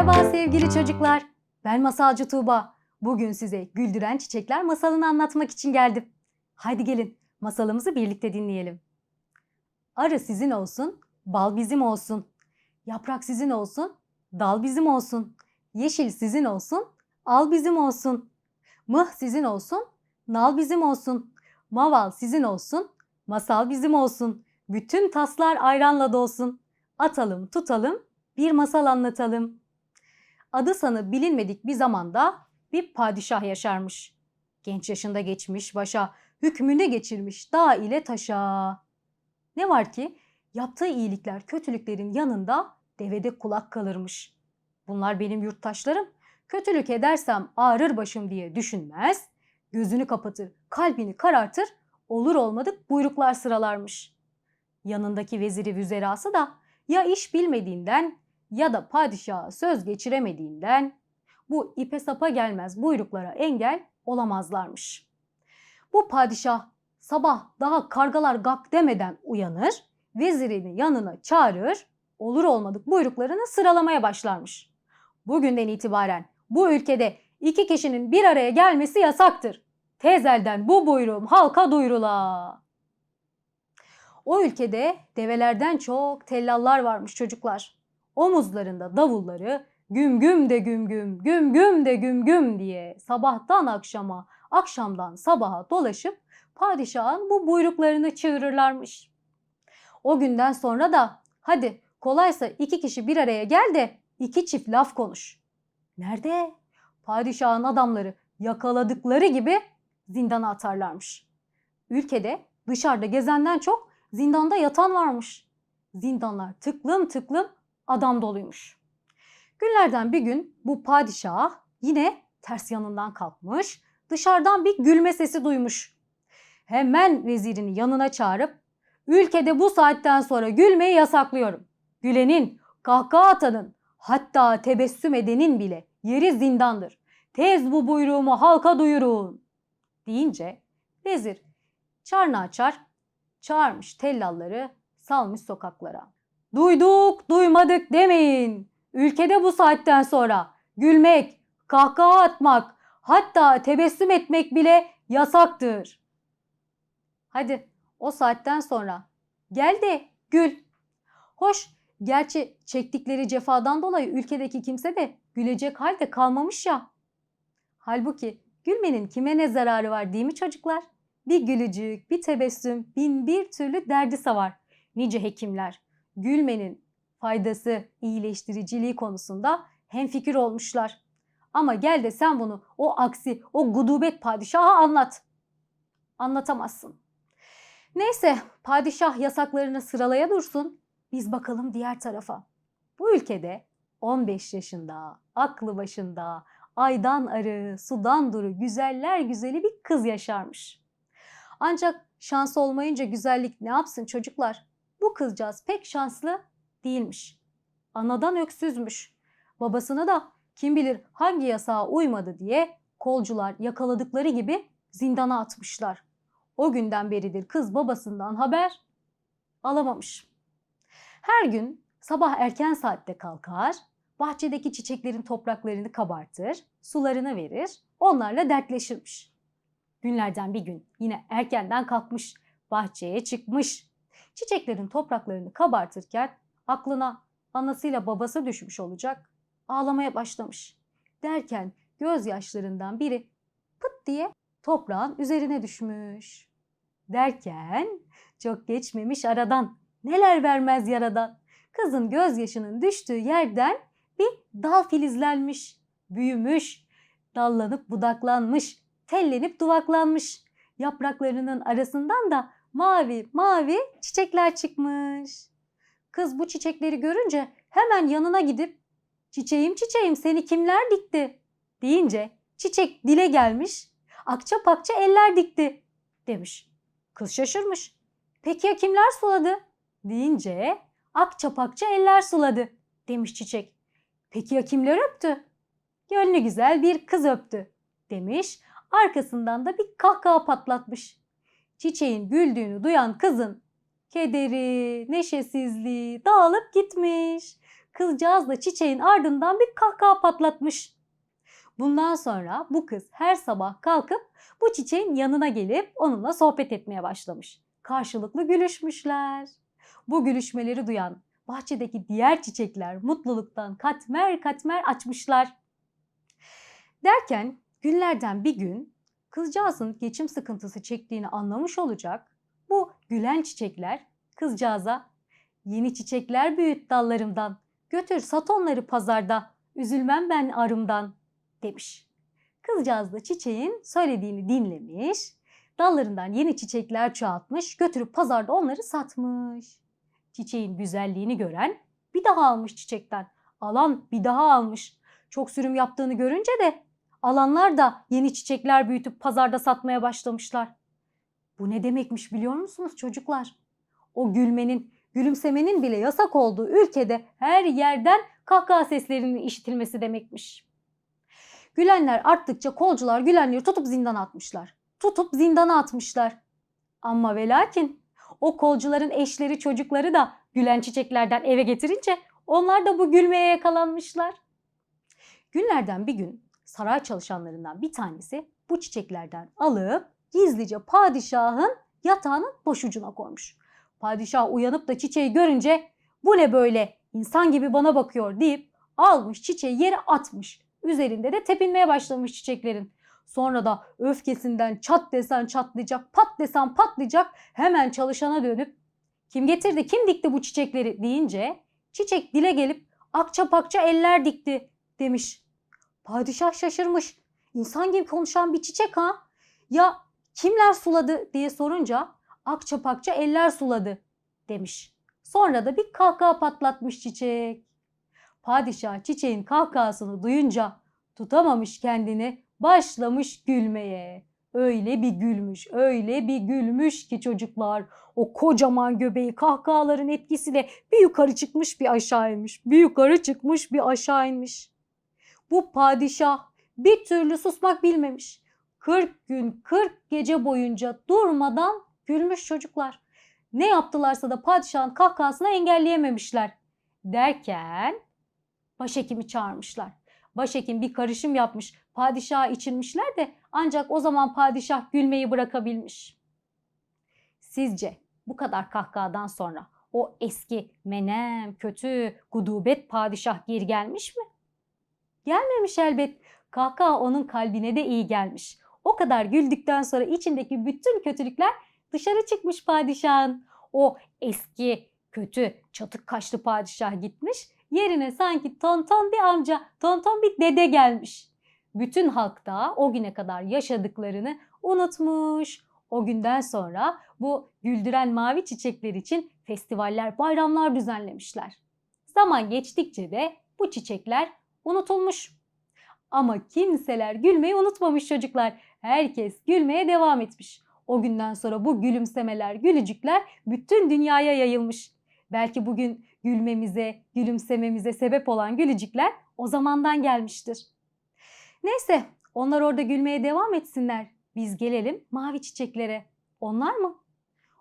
Merhaba sevgili çocuklar. Ben masalcı Tuğba. Bugün size Güldüren Çiçekler masalını anlatmak için geldim. Haydi gelin masalımızı birlikte dinleyelim. Arı sizin olsun, bal bizim olsun. Yaprak sizin olsun, dal bizim olsun. Yeşil sizin olsun, al bizim olsun. Mıh sizin olsun, nal bizim olsun. Maval sizin olsun, masal bizim olsun. Bütün taslar ayranla dolsun. Atalım, tutalım, bir masal anlatalım. Adı sanı bilinmedik bir zamanda bir padişah yaşarmış. Genç yaşında geçmiş başa, hükmünü geçirmiş dağ ile taşa. Ne var ki yaptığı iyilikler kötülüklerin yanında devede kulak kalırmış. Bunlar benim yurttaşlarım. Kötülük edersem ağrır başım diye düşünmez. Gözünü kapatır, kalbini karartır, olur olmadık buyruklar sıralarmış. Yanındaki veziri vüzerası da ya iş bilmediğinden ya da padişaha söz geçiremediğinden bu ipe sapa gelmez buyruklara engel olamazlarmış. Bu padişah sabah daha kargalar gak demeden uyanır, vezirini yanına çağırır, olur olmadık buyruklarını sıralamaya başlarmış. Bugünden itibaren bu ülkede iki kişinin bir araya gelmesi yasaktır. Tezelden bu buyruğum halka duyurula. O ülkede develerden çok tellallar varmış çocuklar. Omuzlarında davulları güm güm de güm güm, güm güm de güm güm diye sabahtan akşama, akşamdan sabaha dolaşıp padişahın bu buyruklarını çığırırlarmış. O günden sonra da hadi kolaysa iki kişi bir araya gel de iki çift laf konuş. Nerede? Padişahın adamları yakaladıkları gibi zindana atarlarmış. Ülkede dışarıda gezenden çok zindanda yatan varmış. Zindanlar tıklım tıklım adam doluymuş. Günlerden bir gün bu padişah yine ters yanından kalkmış, dışarıdan bir gülme sesi duymuş. Hemen vezirini yanına çağırıp ülkede bu saatten sonra gülmeyi yasaklıyorum. Gülenin, kahkaha atanın, hatta tebessüm edenin bile yeri zindandır. Tez bu buyruğumu halka duyurun. Deyince vezir çarnı açar, çağırmış tellalları salmış sokaklara. Duyduk, duymadık demeyin. Ülkede bu saatten sonra gülmek, kahkaha atmak, hatta tebessüm etmek bile yasaktır. Hadi o saatten sonra gel de gül. Hoş, gerçi çektikleri cefadan dolayı ülkedeki kimse de gülecek halde kalmamış ya. Halbuki gülmenin kime ne zararı var değil mi çocuklar? Bir gülücük, bir tebessüm, bin bir türlü derdi savar. Nice hekimler gülmenin faydası, iyileştiriciliği konusunda hemfikir olmuşlar. Ama gel de sen bunu o aksi, o gudubet padişaha anlat. Anlatamazsın. Neyse padişah yasaklarını sıralaya dursun. Biz bakalım diğer tarafa. Bu ülkede 15 yaşında, aklı başında, aydan arı, sudan duru, güzeller güzeli bir kız yaşarmış. Ancak şans olmayınca güzellik ne yapsın çocuklar? Bu kızcağız pek şanslı değilmiş. Anadan öksüzmüş. Babasını da kim bilir hangi yasağa uymadı diye kolcular yakaladıkları gibi zindana atmışlar. O günden beridir kız babasından haber alamamış. Her gün sabah erken saatte kalkar, bahçedeki çiçeklerin topraklarını kabartır, sularını verir, onlarla dertleşirmiş. Günlerden bir gün yine erkenden kalkmış, bahçeye çıkmış. Çiçeklerin topraklarını kabartırken aklına anasıyla babası düşmüş olacak. Ağlamaya başlamış. Derken gözyaşlarından biri pıt diye toprağın üzerine düşmüş. Derken çok geçmemiş aradan neler vermez yaradan. Kızın gözyaşının düştüğü yerden bir dal filizlenmiş, büyümüş, dallanıp budaklanmış, tellenip duvaklanmış. Yapraklarının arasından da mavi mavi çiçekler çıkmış. Kız bu çiçekleri görünce hemen yanına gidip çiçeğim çiçeğim seni kimler dikti deyince çiçek dile gelmiş akça pakça eller dikti demiş. Kız şaşırmış. Peki ya kimler suladı deyince akça pakça eller suladı demiş çiçek. Peki ya kimler öptü? Gönlü güzel bir kız öptü demiş. Arkasından da bir kahkaha patlatmış. Çiçeğin güldüğünü duyan kızın kederi, neşesizliği dağılıp gitmiş. kızcağız da çiçeğin ardından bir kahkaha patlatmış. Bundan sonra bu kız her sabah kalkıp bu çiçeğin yanına gelip onunla sohbet etmeye başlamış. Karşılıklı gülüşmüşler. Bu gülüşmeleri duyan bahçedeki diğer çiçekler mutluluktan katmer katmer açmışlar. Derken günlerden bir gün kızcağızın geçim sıkıntısı çektiğini anlamış olacak. Bu gülen çiçekler kızcağıza yeni çiçekler büyüt dallarımdan. Götür sat onları pazarda. Üzülmem ben arımdan demiş. Kızcağız da çiçeğin söylediğini dinlemiş. Dallarından yeni çiçekler çoğaltmış. Götürüp pazarda onları satmış. Çiçeğin güzelliğini gören bir daha almış çiçekten. Alan bir daha almış. Çok sürüm yaptığını görünce de alanlar da yeni çiçekler büyütüp pazarda satmaya başlamışlar. Bu ne demekmiş biliyor musunuz çocuklar? O gülmenin, gülümsemenin bile yasak olduğu ülkede her yerden kahkaha seslerinin işitilmesi demekmiş. Gülenler arttıkça kolcular gülenleri tutup zindana atmışlar. Tutup zindana atmışlar. Ama ve lakin o kolcuların eşleri çocukları da gülen çiçeklerden eve getirince onlar da bu gülmeye yakalanmışlar. Günlerden bir gün saray çalışanlarından bir tanesi bu çiçeklerden alıp gizlice padişahın yatağının başucuna koymuş. Padişah uyanıp da çiçeği görünce bu ne böyle insan gibi bana bakıyor deyip almış çiçeği yere atmış. Üzerinde de tepinmeye başlamış çiçeklerin. Sonra da öfkesinden çat desen çatlayacak, pat desen patlayacak hemen çalışana dönüp kim getirdi, kim dikti bu çiçekleri deyince çiçek dile gelip akça pakça eller dikti demiş. Padişah şaşırmış. İnsan gibi konuşan bir çiçek ha. Ya kimler suladı diye sorunca akça pakça eller suladı demiş. Sonra da bir kahkaha patlatmış çiçek. Padişah çiçeğin kahkahasını duyunca tutamamış kendini başlamış gülmeye. Öyle bir gülmüş, öyle bir gülmüş ki çocuklar o kocaman göbeği kahkahaların etkisiyle bir yukarı çıkmış bir aşağı inmiş. Bir yukarı çıkmış bir aşağı inmiş. Bu padişah bir türlü susmak bilmemiş. 40 gün 40 gece boyunca durmadan gülmüş çocuklar. Ne yaptılarsa da padişahın kahkahasını engelleyememişler. Derken başhekimi çağırmışlar. Başhekim bir karışım yapmış. Padişaha içirmişler de ancak o zaman padişah gülmeyi bırakabilmiş. Sizce bu kadar kahkahadan sonra o eski menem, kötü, gudubet padişah geri gelmiş mi? Gelmemiş elbet. Kahkaha onun kalbine de iyi gelmiş. O kadar güldükten sonra içindeki bütün kötülükler dışarı çıkmış padişahın. O eski, kötü, çatık kaşlı padişah gitmiş. Yerine sanki tonton bir amca, tonton bir dede gelmiş. Bütün halk da o güne kadar yaşadıklarını unutmuş. O günden sonra bu güldüren mavi çiçekler için festivaller, bayramlar düzenlemişler. Zaman geçtikçe de bu çiçekler unutulmuş. Ama kimseler gülmeyi unutmamış çocuklar. Herkes gülmeye devam etmiş. O günden sonra bu gülümsemeler, gülücükler bütün dünyaya yayılmış. Belki bugün gülmemize, gülümsememize sebep olan gülücükler o zamandan gelmiştir. Neyse, onlar orada gülmeye devam etsinler. Biz gelelim mavi çiçeklere. Onlar mı?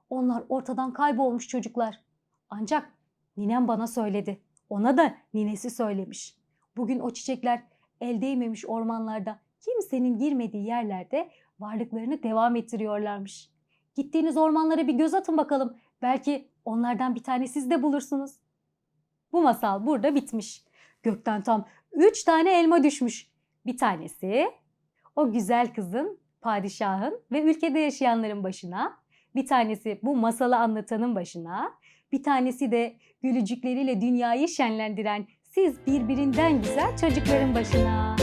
Onlar ortadan kaybolmuş çocuklar. Ancak ninem bana söyledi. Ona da ninesi söylemiş. Bugün o çiçekler el değmemiş ormanlarda, kimsenin girmediği yerlerde varlıklarını devam ettiriyorlarmış. Gittiğiniz ormanlara bir göz atın bakalım. Belki onlardan bir tane siz de bulursunuz. Bu masal burada bitmiş. Gökten tam üç tane elma düşmüş. Bir tanesi o güzel kızın, padişahın ve ülkede yaşayanların başına. Bir tanesi bu masalı anlatanın başına. Bir tanesi de gülücükleriyle dünyayı şenlendiren siz birbirinden güzel çocukların başına.